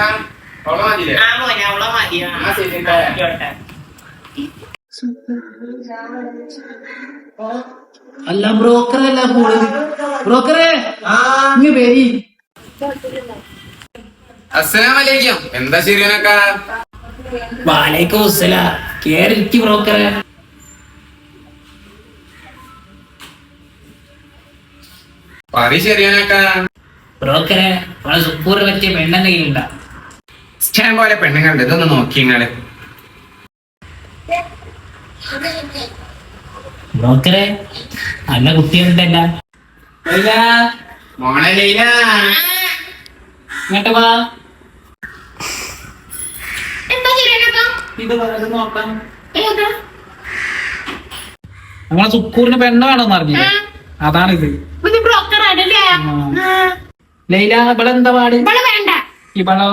ആ മോനെ അവളെ. ആയിക്കോട്ടെ. അല്ല ബ്രോക്കറല്ല കൂടുതൽ കൂടെ. ബ്രോക്കറെ ഇങ്ങ് പേരി അസ്സലാമലൈക്കും. എന്താ ശരിയാനൊക്കെ? വാലൈക്കും അസ്സല. കേറിക്ക് ബ്രോക്കറെ. പറ ശരിയാനൊക്കെ. ബ്രോക്കറെ നമ്മളെ സുപ്പൂർ പറ്റിയ പെണ്ണെന്തെങ്കിലും ഉണ്ടാ ഇഷ്ടം പോലെ പെണ്ണുങ്ങളുണ്ട്. ഇതൊന്ന് നോക്കി നിങ്ങൾ. ബ്രോക്കറെ നല്ല കുട്ടികളുണ്ടല്ല മോളെ ലൈല. ഇങ്ങോട്ട് വാ. എന്താ ഇത് വളരെ നോക്കാം. ഏതാ? നമ്മളെ സുക്കൂറിന് പെണ്ണ് വേണമെന്ന് അറിഞ്ഞു അതാണിത്. ലൈല ഇവളെന്താ പാട്? ഇവൾ വേണ്ട. ഇവളോ?